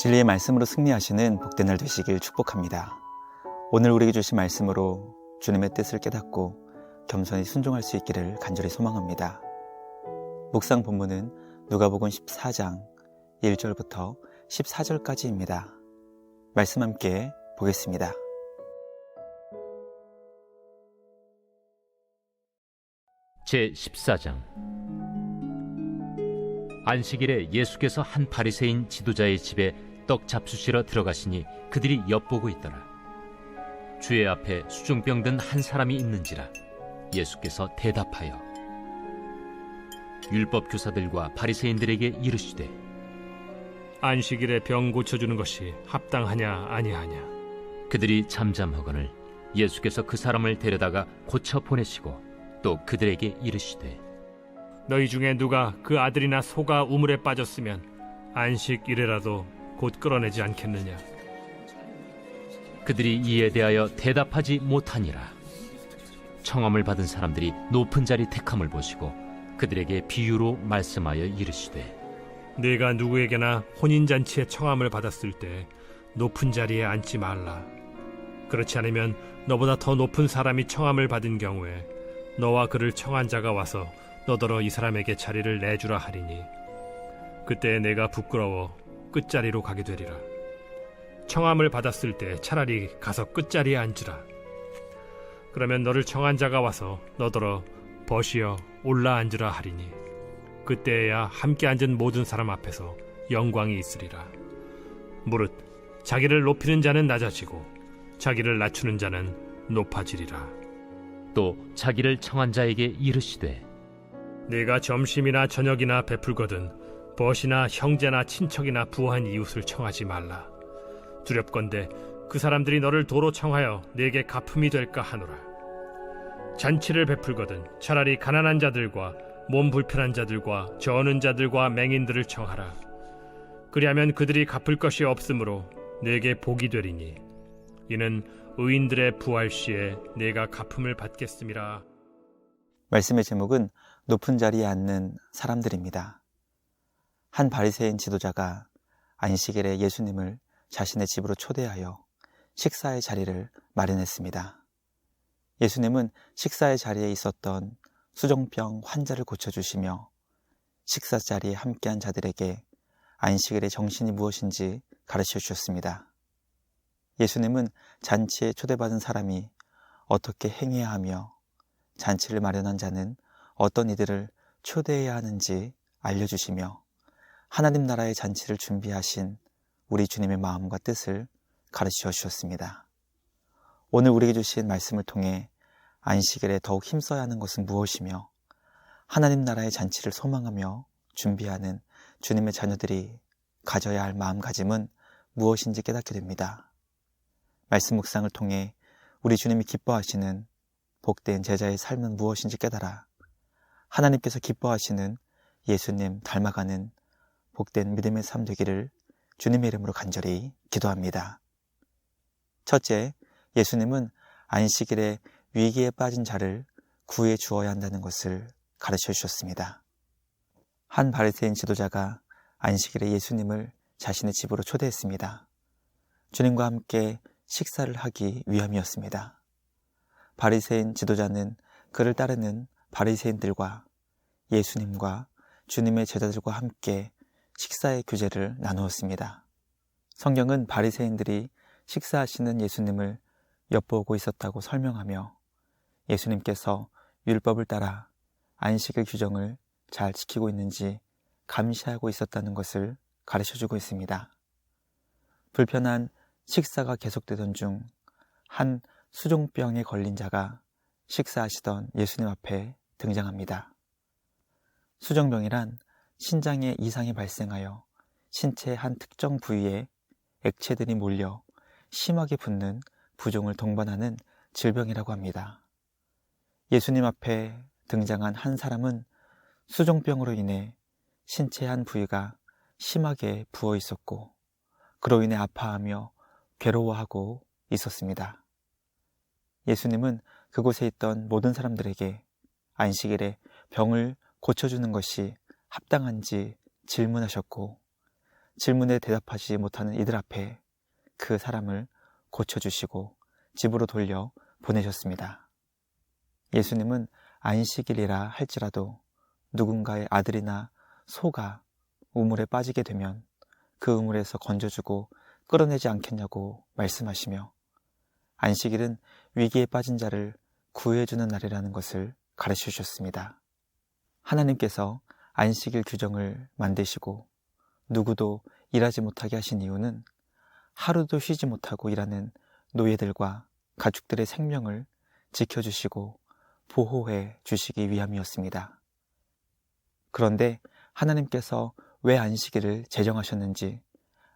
진리의 말씀으로 승리하시는 복된 날 되시길 축복합니다. 오늘 우리에게 주신 말씀으로 주님의 뜻을 깨닫고 겸손히 순종할 수 있기를 간절히 소망합니다. 묵상 본문은 누가복음 14장 1절부터 14절까지입니다. 말씀 함께 보겠습니다. 제 14장 안식일에 예수께서 한 바리새인 지도자의 집에 떡 잡수시러 들어가시니 그들이 엿보고 있더라. 주의 앞에 수중병 든 한 사람이 있는지라 예수께서 대답하여 율법 교사들과 바리새인들에게 이르시되 안식일에 병 고쳐주는 것이 합당하냐 아니하냐 그들이 잠잠하거늘 예수께서 그 사람을 데려다가 고쳐 보내시고 또 그들에게 이르시되 너희 중에 누가 그 아들이나 소가 우물에 빠졌으면 안식일에라도 곧 끌어내지 않겠느냐 그들이 이에 대하여 대답하지 못하니라. 청함을 받은 사람들이 높은 자리 택함을 보시고 그들에게 비유로 말씀하여 이르시되 네가 누구에게나 혼인 잔치에 청함을 받았을 때 높은 자리에 앉지 말라 그렇지 않으면 너보다 더 높은 사람이 청함을 받은 경우에 너와 그를 청한 자가 와서 너더러 이 사람에게 자리를 내주라 하리니 그때 내가 부끄러워 끝자리로 가게 되리라. 청함을 받았을 때 차라리 가서 끝자리에 앉으라. 그러면 너를 청한 자가 와서 너더러 벗이여 올라 앉으라 하리니 그때야 함께 앉은 모든 사람 앞에서 영광이 있으리라. 무릇 자기를 높이는 자는 낮아지고 자기를 낮추는 자는 높아지리라. 또 자기를 청한 자에게 이르시되 네가 점심이나 저녁이나 베풀거든 벗이나 형제나 친척이나 부한 이웃을 청하지 말라. 두렵건대 그 사람들이 너를 도로 청하여 네게 가품이 될까 하노라. 잔치를 베풀거든 차라리 가난한 자들과 몸 불편한 자들과 저는 자들과 맹인들을 청하라. 그리하면 그들이 갚을 것이 없으므로 네게 복이 되리니 이는 의인들의 부활 시에 내가 가품을 받겠음이라 말씀의 제목은 높은 자리에 앉는 사람들입니다. 한 바리새인 지도자가 안식일에 예수님을 자신의 집으로 초대하여 식사의 자리를 마련했습니다. 예수님은 식사의 자리에 있었던 수정병 환자를 고쳐주시며 식사 자리에 함께한 자들에게 안식일의 정신이 무엇인지 가르쳐 주셨습니다. 예수님은 잔치에 초대받은 사람이 어떻게 행해야 하며 잔치를 마련한 자는 어떤 이들을 초대해야 하는지 알려주시며 하나님 나라의 잔치를 준비하신 우리 주님의 마음과 뜻을 가르쳐 주셨습니다. 오늘 우리에게 주신 말씀을 통해 안식일에 더욱 힘써야 하는 것은 무엇이며 하나님 나라의 잔치를 소망하며 준비하는 주님의 자녀들이 가져야 할 마음가짐은 무엇인지 깨닫게 됩니다. 말씀 묵상을 통해 우리 주님이 기뻐하시는 복된 제자의 삶은 무엇인지 깨달아 하나님께서 기뻐하시는 예수님 닮아가는 복된 믿음의 삶 되기를 주님의 이름으로 간절히 기도합니다. 첫째, 예수님은 안식일에 위기에 빠진 자를 구해 주어야 한다는 것을 가르쳐 주셨습니다. 한 바리새인 지도자가 안식일에 예수님을 자신의 집으로 초대했습니다. 주님과 함께 식사를 하기 위함이었습니다. 바리새인 지도자는 그를 따르는 바리새인들과 예수님과 주님의 제자들과 함께 식사의 규제를 나누었습니다. 성경은 바리새인들이 식사하시는 예수님을 엿보고 있었다고 설명하며 예수님께서 율법을 따라 안식일 규정을 잘 지키고 있는지 감시하고 있었다는 것을 가르쳐 주고 있습니다. 불편한 식사가 계속되던 중 한 수종병에 걸린 자가 식사하시던 예수님 앞에 등장합니다. 수정병이란 신장에 이상이 발생하여 신체 한 특정 부위에 액체들이 몰려 심하게 붓는 부종을 동반하는 질병이라고 합니다. 예수님 앞에 등장한 한 사람은 수종병으로 인해 신체 한 부위가 심하게 부어 있었고 그로 인해 아파하며 괴로워하고 있었습니다. 예수님은 그곳에 있던 모든 사람들에게 안식일에 병을 고쳐주는 것이 합당한지 질문하셨고 질문에 대답하지 못하는 이들 앞에 그 사람을 고쳐주시고 집으로 돌려 보내셨습니다. 예수님은 안식일이라 할지라도 누군가의 아들이나 소가 우물에 빠지게 되면 그 우물에서 건져주고 끌어내지 않겠냐고 말씀하시며 안식일은 위기에 빠진 자를 구해주는 날이라는 것을 가르쳐 주셨습니다. 하나님께서 안식일 규정을 만드시고 누구도 일하지 못하게 하신 이유는 하루도 쉬지 못하고 일하는 노예들과 가축들의 생명을 지켜주시고 보호해 주시기 위함이었습니다. 그런데 하나님께서 왜 안식일을 제정하셨는지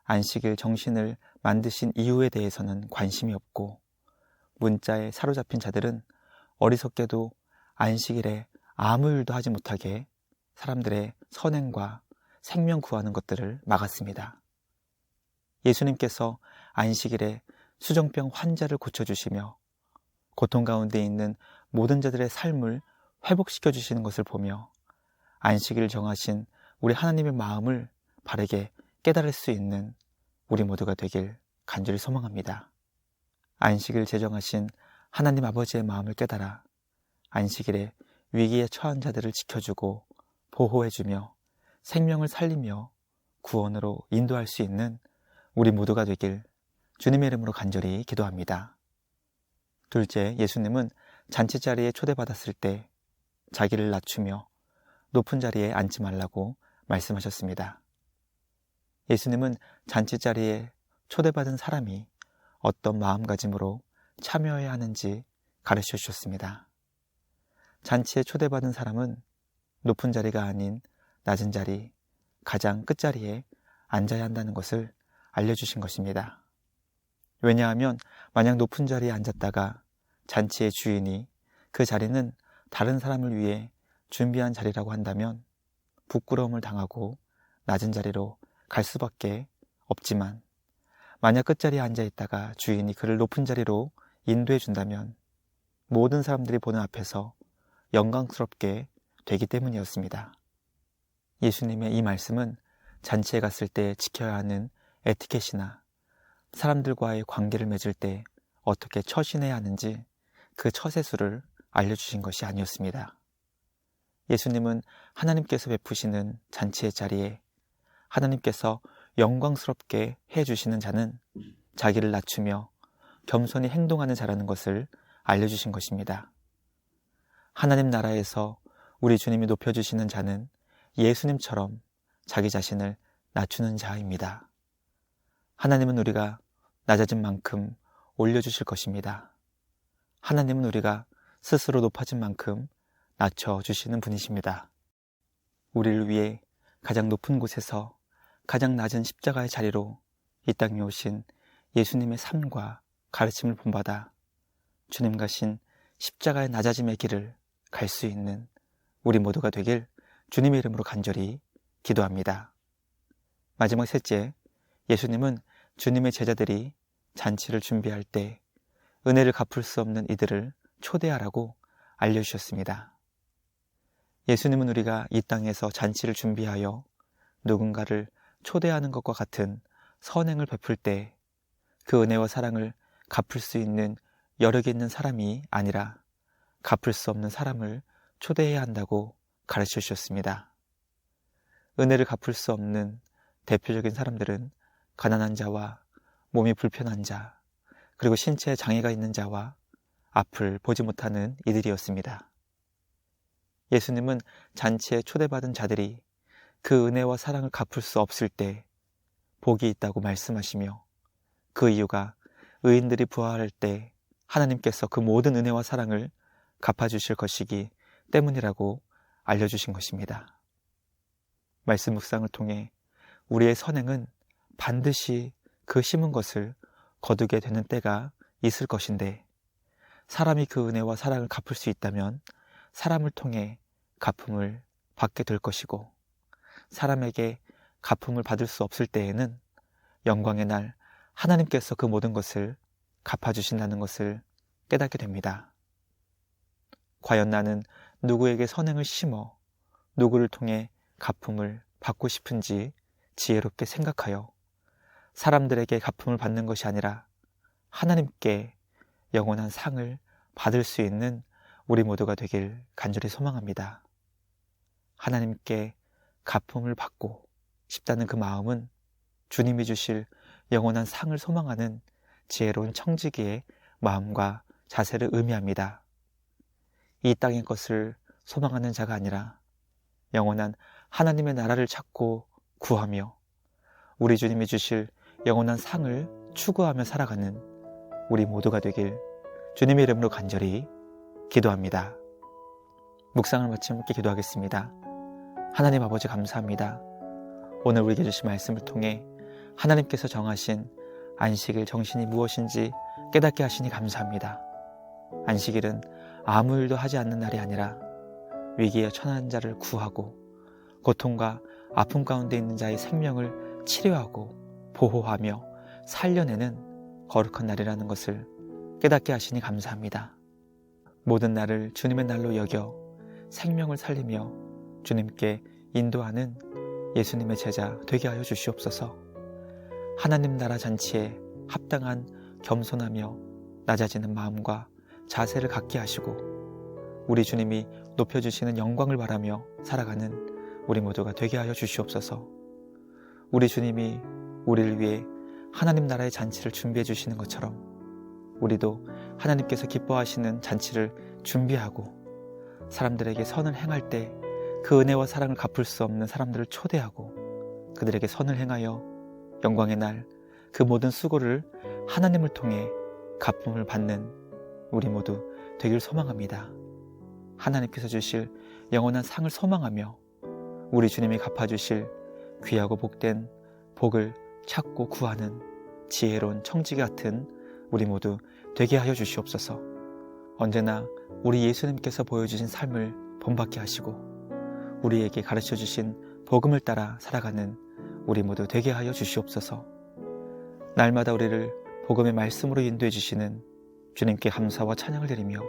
안식일 정신을 만드신 이유에 대해서는 관심이 없고 문자에 사로잡힌 자들은 어리석게도 안식일에 아무 일도 하지 못하게 사람들의 선행과 생명 구하는 것들을 막았습니다. 예수님께서 안식일에 수정병 환자를 고쳐주시며 고통 가운데 있는 모든 자들의 삶을 회복시켜 주시는 것을 보며 안식일 정하신 우리 하나님의 마음을 바르게 깨달을 수 있는 우리 모두가 되길 간절히 소망합니다. 안식일 제정하신 하나님 아버지의 마음을 깨달아 안식일에 위기에 처한 자들을 지켜주고 보호해주며 생명을 살리며 구원으로 인도할 수 있는 우리 모두가 되길 주님의 이름으로 간절히 기도합니다. 둘째, 예수님은 잔치 자리에 초대받았을 때 자기를 낮추며 높은 자리에 앉지 말라고 말씀하셨습니다. 예수님은 잔치 자리에 초대받은 사람이 어떤 마음가짐으로 참여해야 하는지 가르쳐 주셨습니다. 잔치에 초대받은 사람은 높은 자리가 아닌 낮은 자리, 가장 끝자리에 앉아야 한다는 것을 알려주신 것입니다. 왜냐하면 만약 높은 자리에 앉았다가 잔치의 주인이 그 자리는 다른 사람을 위해 준비한 자리라고 한다면 부끄러움을 당하고 낮은 자리로 갈 수밖에 없지만 만약 끝자리에 앉아 있다가 주인이 그를 높은 자리로 인도해 준다면 모든 사람들이 보는 앞에서 영광스럽게 되기 때문이었습니다. 예수님의 이 말씀은 잔치에 갔을 때 지켜야 하는 에티켓이나 사람들과의 관계를 맺을 때 어떻게 처신해야 하는지 그 처세수를 알려주신 것이 아니었습니다. 예수님은 하나님께서 베푸시는 잔치의 자리에 하나님께서 영광스럽게 해주시는 자는 자기를 낮추며 겸손히 행동하는 자라는 것을 알려주신 것입니다. 하나님 나라에서 우리 주님이 높여주시는 자는 예수님처럼 자기 자신을 낮추는 자입니다. 하나님은 우리가 낮아진 만큼 올려주실 것입니다. 하나님은 우리가 스스로 높아진 만큼 낮춰주시는 분이십니다. 우리를 위해 가장 높은 곳에서 가장 낮은 십자가의 자리로 이 땅에 오신 예수님의 삶과 가르침을 본받아 주님 가신 십자가의 낮아짐의 길을 갈 수 있는 우리 모두가 되길 주님의 이름으로 간절히 기도합니다. 마지막 셋째, 예수님은 주님의 제자들이 잔치를 준비할 때 은혜를 갚을 수 없는 이들을 초대하라고 알려주셨습니다. 예수님은 우리가 이 땅에서 잔치를 준비하여 누군가를 초대하는 것과 같은 선행을 베풀 때 그 은혜와 사랑을 갚을 수 있는 여력이 있는 사람이 아니라 갚을 수 없는 사람을 초대해야 한다고 가르쳐 주셨습니다. 은혜를 갚을 수 없는 대표적인 사람들은 가난한 자와 몸이 불편한 자, 그리고 신체에 장애가 있는 자와 앞을 보지 못하는 이들이었습니다. 예수님은 잔치에 초대받은 자들이 그 은혜와 사랑을 갚을 수 없을 때 복이 있다고 말씀하시며 그 이유가 의인들이 부활할 때 하나님께서 그 모든 은혜와 사랑을 갚아주실 것이기 때문이라고 알려주신 것입니다. 말씀 묵상을 통해 우리의 선행은 반드시 그 심은 것을 거두게 되는 때가 있을 것인데 사람이 그 은혜와 사랑을 갚을 수 있다면 사람을 통해 갚음을 받게 될 것이고 사람에게 갚음을 받을 수 없을 때에는 영광의 날 하나님께서 그 모든 것을 갚아주신다는 것을 깨닫게 됩니다. 과연 나는 누구에게 선행을 심어 누구를 통해 갚음을 받고 싶은지 지혜롭게 생각하여 사람들에게 갚음을 받는 것이 아니라 하나님께 영원한 상을 받을 수 있는 우리 모두가 되길 간절히 소망합니다. 하나님께 갚음을 받고 싶다는 그 마음은 주님이 주실 영원한 상을 소망하는 지혜로운 청지기의 마음과 자세를 의미합니다. 이 땅의 것을 소망하는 자가 아니라 영원한 하나님의 나라를 찾고 구하며 우리 주님이 주실 영원한 상을 추구하며 살아가는 우리 모두가 되길 주님의 이름으로 간절히 기도합니다. 묵상을 마치며 함께 기도하겠습니다. 하나님 아버지 감사합니다. 오늘 우리에게 주신 말씀을 통해 하나님께서 정하신 안식일 정신이 무엇인지 깨닫게 하시니 감사합니다. 안식일은 아무 일도 하지 않는 날이 아니라 위기에 처한 자를 구하고 고통과 아픔 가운데 있는 자의 생명을 치료하고 보호하며 살려내는 거룩한 날이라는 것을 깨닫게 하시니 감사합니다. 모든 날을 주님의 날로 여겨 생명을 살리며 주님께 인도하는 예수님의 제자 되게 하여 주시옵소서. 하나님 나라 잔치에 합당한 겸손하며 낮아지는 마음과 자세를 갖게 하시고 우리 주님이 높여주시는 영광을 바라며 살아가는 우리 모두가 되게 하여 주시옵소서. 우리 주님이 우리를 위해 하나님 나라의 잔치를 준비해 주시는 것처럼 우리도 하나님께서 기뻐하시는 잔치를 준비하고 사람들에게 선을 행할 때 그 은혜와 사랑을 갚을 수 없는 사람들을 초대하고 그들에게 선을 행하여 영광의 날 그 모든 수고를 하나님을 통해 갚음을 받는 우리 모두 되길 소망합니다. 하나님께서 주실 영원한 상을 소망하며 우리 주님이 갚아주실 귀하고 복된 복을 찾고 구하는 지혜로운 청지 같은 우리 모두 되게 하여 주시옵소서. 언제나 우리 예수님께서 보여주신 삶을 본받게 하시고 우리에게 가르쳐 주신 복음을 따라 살아가는 우리 모두 되게 하여 주시옵소서. 날마다 우리를 복음의 말씀으로 인도해 주시는 주님께 감사와 찬양을 드리며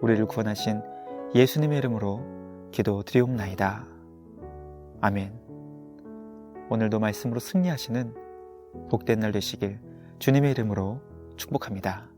우리를 구원하신 예수님의 이름으로 기도 드리옵나이다. 아멘. 오늘도 말씀으로 승리하시는 복된 날 되시길 주님의 이름으로 축복합니다.